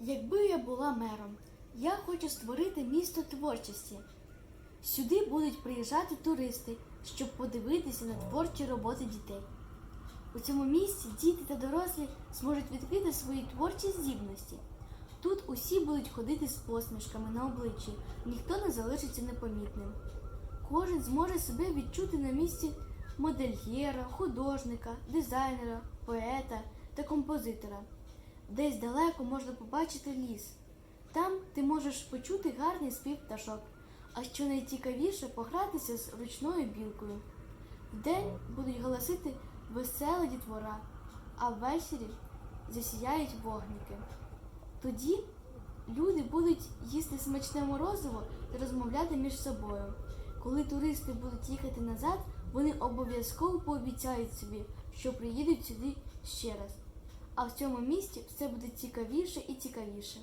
Якби я була мером, я хочу створити місто творчості. Сюди будуть приїжджати туристи, щоб подивитися на творчі роботи дітей. У цьому місці діти та дорослі зможуть відкрити свої творчі здібності. Тут усі будуть ходити з посмішками на обличчі, ніхто не залишиться непомітним. Кожен зможе себе відчути на місці модельєра, художника, дизайнера, поета та композитора. Десь далеко можна побачити ліс. Там ти можеш почути гарний спів пташок, а що найцікавіше погратися з ручною білкою. Вдень будуть голосити весела дітвора, а ввечері засіяють вогники. Тоді люди будуть їсти смачне морозиво і розмовляти між собою. Коли туристи будуть їхати назад, вони обов'язково пообіцяють собі, що приїдуть сюди ще раз. А в цьому місті все буде цікавіше і цікавіше.